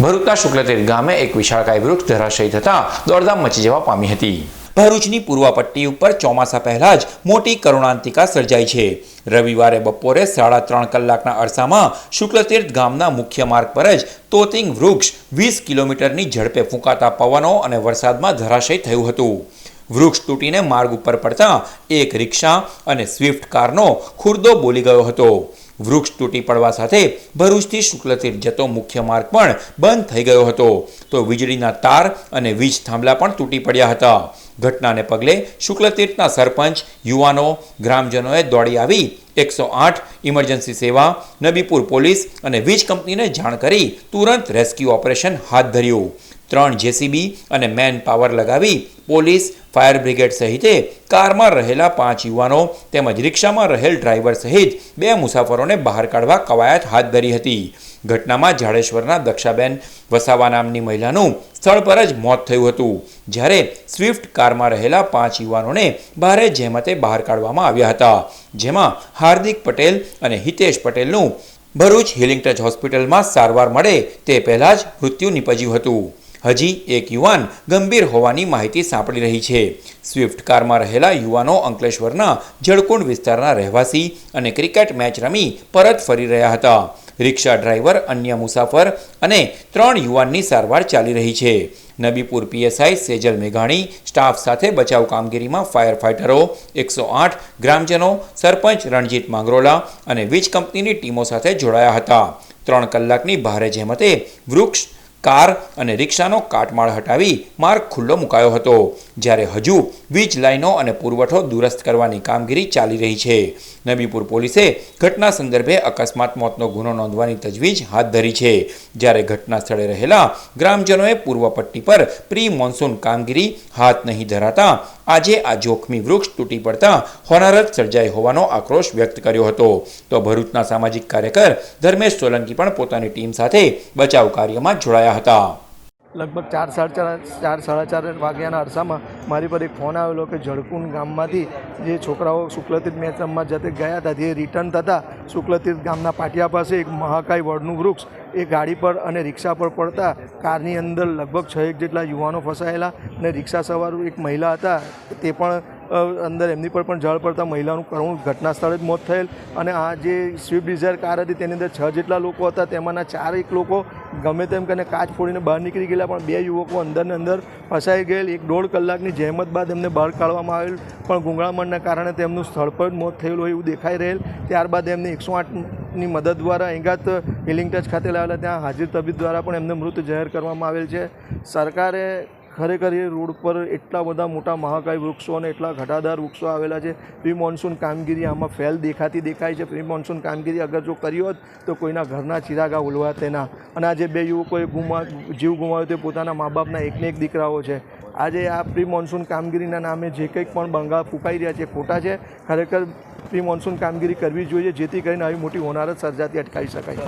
ભરૂચના શુક્લતીર્થ ગામે એક વિશાળકાય વૃક્ષ ધરાશયી થતાં દોડધામ મચી જવા પામી હતી. ભરૂચની પૂર્વ પટ્ટી ઉપર ચોમાસા પહેલા જ મોટી કરુણાંતિકા સર્જાઈ છે. રવિવારે બપોરે સાડા ત્રણ કલાકના અરસામાં શુક્લતીર્થ ગામના મુખ્ય માર્ગ પર જ તોતિંગ વૃક્ષ વીસ કિલોમીટરની ઝડપે ફૂંકાતા પવનો અને વરસાદમાં ધરાશય થયું હતું. વૃક્ષ તૂટીને માર્ગ ઉપર પડતા એક રિક્ષા અને સ્વિફ્ટ કારનો ખુરદો બોલી ગયો હતો. વૃક્ષ તૂટી પડવા સાથે ભરૂચથી શુક્લતીર્થ જતો મુખ્ય માર્ગ પણ બંધ થઈ ગયો હતો. તો વીજળીના તાર અને વીજ થાંભલા પણ તૂટી પડ્યા હતા. ઘટનાને પગલે શુક્લતીર્થના સરપંચ, યુવાનો, ગ્રામજનોએ દોડી આવી. એકસો આઠ ઇમરજન્સી સેવા, નબીપુર પોલીસ અને વીજ કંપનીને જાણ કરી તુરંત રેસ્ક્યુ ઓપરેશન હાથ ધર્યું. ત્રણ જેસીબી અને મેન પાવર લગાવી પોલીસ, ફાયર બ્રિગેડ સહિતે કારમાં રહેલા પાંચ યુવાનો તેમજ રિક્ષામાં રહેલ ડ્રાઈવર સહિત બે મુસાફરોને બહાર કાઢવા કવાયત હાથ ધરી હતી. ઘટનામાં જાડેશ્વરના દક્ષાબેન વસાવા નામની મહિલાનું સ્થળ પર જ મોત થયું હતું, જ્યારે સ્વિફ્ટ કારમાં રહેલા પાંચ યુવાનોને ભારે જહેમતે બહાર કાઢવામાં આવ્યા હતા, જેમાં હાર્દિક પટેલ અને હિતેશ પટેલનું ભરૂચ હિલિંગ ટચ હોસ્પિટલમાં સારવાર મળે તે પહેલાં જ મૃત્યુ નીપજ્યું હતું. હજી એક યુવાન ગંભીર હોવાની માહિતી સાંપડી રહી છે. સ્વિફ્ટ કારમાં રહેલા યુવાનો અંકલેશ્વરના જળકુંડ વિસ્તારના રહેવાસી અને ક્રિકેટ મેચ રમી પરત ફરી રહ્યા હતા. રિક્ષા ડ્રાઈવર, અન્ય મુસાફર અને ત્રણ યુવાનની સારવાર ચાલી રહી છે. નબીપુર પીએસઆઈ સેજલ મેઘાણી, સ્ટાફ સાથે બચાવ કામગીરીમાં ફાયર ફાઇટરો એકસો આઠ ગ્રામજનો, સરપંચ રણજીત માંગરોલા અને વીજ કંપનીની ટીમો સાથે જોડાયા હતા. ત્રણ કલાકની ભારે જહેમતે વૃક્ષ કાર અને રિક્ષાનો કાટમાળ હટાવી માર્ગ ખુલ્લો મુકાયો હતો. જ્યારે હજુ વીજ લાઈનો અને પુરવઠો દુરસ્ત કરવાની કામગીરી ચાલી રહી છે. નબીપુર પોલીસે ઘટના સંદર્ભે અકસ્માત મોતનો ગુનો નોંધવાની તજવીજ હાથ ધરી છે. જ્યારે ઘટના સ્થળે રહેલા ગ્રામજનોએ પૂર્વ પટ્ટી પર પ્રી મોન્સૂન કામગીરી હાથ નહીં ધરાતા આજે આ જોખમી વૃક્ષ તૂટી પડતા હોનારત સર્જાઈ હોવાનો આક્રોશ વ્યક્ત કર્યો હતો. તો ભરૂચના સામાજિક કાર્યકર ધર્મેશ સોલંકી પણ પોતાની ટીમ સાથે બચાવ કાર્યમાં જોડાયા હતા. લગભગ ચાર સાડા ચાર ચાર સાડા ચાર વાગ્યાના અરસામાં મારી પર એક ફોન આવેલો કે જળકુંડ ગામમાંથી જે છોકરાઓ શુક્લતીર્થ મેચ રમવા જતે ગયા હતા તે રિટર્ન થતા શુક્લતીર્થ ગામના પાટિયા પાસે એક મહાકાય વડનું વૃક્ષ, એ ગાડી પર અને રિક્ષા પર પડતા કારની અંદર લગભગ છ એક જેટલા યુવાનો ફસાયેલા અને રિક્ષા સવાર એક મહિલા હતા, તે પણ અંદર એમની પર પણ જળ પડતા મહિલાનું કરુણ ઘટના સ્થળે જ મોત થયેલ અને આ જે સ્વિફ્ટ ડિઝાયર કાર હતી, તેની અંદર છ જેટલા લોકો હતા, તેમાંના ચાર એક લોકો ગમે તેમ કરીને કાચ ફોડીને બહાર નીકળી ગયેલા, પણ બે યુવકો અંદરને અંદર ફસાઈ ગયેલ. એક દોઢ કલાકની જહેમત બાદ એમને બહાર કાઢવામાં આવેલ. પણ ગુંગળામણના કારણે તેમનું સ્થળ પર મોત થયેલું હોય એવું દેખાઈ રહેલ. ત્યારબાદ એમને એકસો આઠની મદદ દ્વારા અહીંગાત હિલિંગ ટચ ખાતે લાવેલા. ત્યાં હાજર તબીબ દ્વારા પણ એમને મૃત જાહેર કરવામાં આવેલ છે. સરકારે ખરેખર એ રોડ પર એટલા બધા મોટા મહાકાય વૃક્ષો અને એટલા ઘટાદાર વૃક્ષો આવેલા છે. પ્રી મોન્સૂન કામગીરી આમાં ફેલ દેખાતી દેખાય છે. પ્રી મોન્સૂન કામગીરી અગર જો કરી હોત તો કોઈના ઘરના ચિરાગા ઉલવા તેના અને આજે બે યુવકોએ ગુમા, જીવ ગુમાવ્યો તે પોતાના મા બાપના એકને એક દીકરાઓ છે. આજે આ પ્રી મોન્સૂન કામગીરીના નામે જે કંઈક પણ બંગાળ ફૂંકાઈ રહ્યા છે ખોટા છે. ખરેખર પ્રી મોન્સૂન કામગીરી કરવી જોઈએ જેથી કરીને આવી મોટી હોનારત સર્જાતી અટકાવી શકાય.